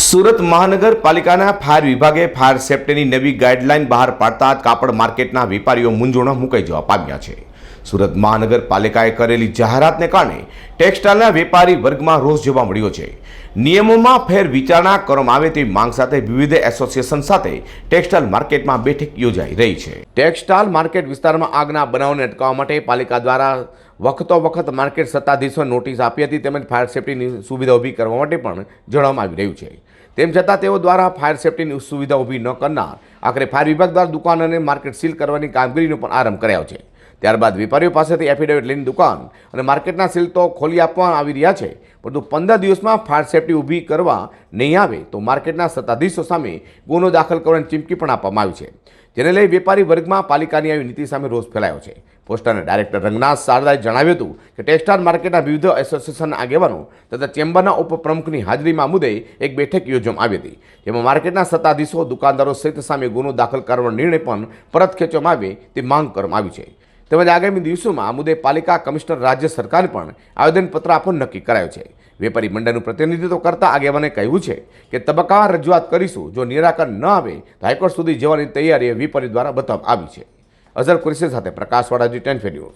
સુરત મહાનગરપાલિકાના ફાયર વિભાગે ફાયર સેફ્ટીની નવી ગાઈડલાઈન બહાર પાડતા કાપડ માર્કેટના વેપારીઓ મૂંઝવણમાં મુકાઈ જવા પામ્યા છે. સુરત મહાનગરપાલિકાએ કરેલી જાહેરાતને કારણે ટેક્સટાઇલના વેપારી વર્ગમાં રોષ જોવા મળ્યો છે. નિયમોમાં ફેર વિચારણા કરવામાં આવે તેવી માંગ સાથે વિવિધ એસોસિએશન સાથે ટેક્સટાઇલ માર્કેટમાં બેઠક યોજાઈ રહી છે. ટેક્સટાઇલ માર્કેટ વિસ્તારમાં આગના બનાવને અટકાવવા માટે પાલિકા દ્વારા વખતો વખત માર્કેટ સત્તાધીશો નોટિસ આપી હતી તેમજ ફાયર સેફ્ટીની સુવિધા ઊભી કરવા માટે પણ જણાવવામાં આવી રહ્યું છે. તેમ છતાં તેઓ દ્વારા ફાયર સેફટીની સુવિધા ઊભી ન કરનાર આખરે ફાયર વિભાગ દ્વારા દુકાન અને માર્કેટ સીલ કરવાની કામગીરીનો પણ આરંભ કરાયો છે. ત્યારબાદ વેપારીઓ પાસેથી એફિડેવિટ લઈને દુકાન અને માર્કેટના સીલ તો ખોલી આપવામાં આવી રહ્યા છે, પરંતુ પંદર દિવસમાં ફાયર સેફ્ટી ઊભી કરવા નહીં આવે તો માર્કેટના સત્તાધીશો સામે ગુનો દાખલ કરવાની ચીમકી પણ આપવામાં આવી છે. જેને લઈ વેપારી વર્ગમાં પાલિકાની આવી નીતિ સામે રોષ ફેલાયો છે. પોસ્ટરના ડાયરેક્ટર રંગનાથ શારદાએ જણાવ્યું હતું કે ટેક્સટાઇલ માર્કેટના વિવિધ એસોસિએશનના આગેવાનો તથા ચેમ્બરના ઉપપ્રમુખની હાજરીમાં મુદ્દે એક બેઠક યોજવામાં આવી હતી. જેમાં માર્કેટના સત્તાધીશો, દુકાનદારો સહિત સામે ગુનો દાખલ કરવાનો નિર્ણય પણ પરત ખેંચવામાં આવે તે માંગ કરવામાં આવી છે. તેમજ આગામી દિવસોમાં આ મુદ્દે પાલિકા કમિશનર રાજ્ય સરકારને પણ આવેદનપત્ર આપવાનું નક્કી કરાયું છે. વેપારી મંડળનું પ્રતિનિધિત્વ કરતા આગેવાને કહ્યું છે કે તબક્કાવાર રજૂઆત કરીશું. જો નિરાકરણ ન આવે, તો હાઈકોર્ટ સુધી જવાની તૈયારી વેપારી દ્વારા બતાવવામાં આવી છે. અઝર કુરેશી સાથે પ્રકાશવાળાજી ટેન ન્યૂઝ.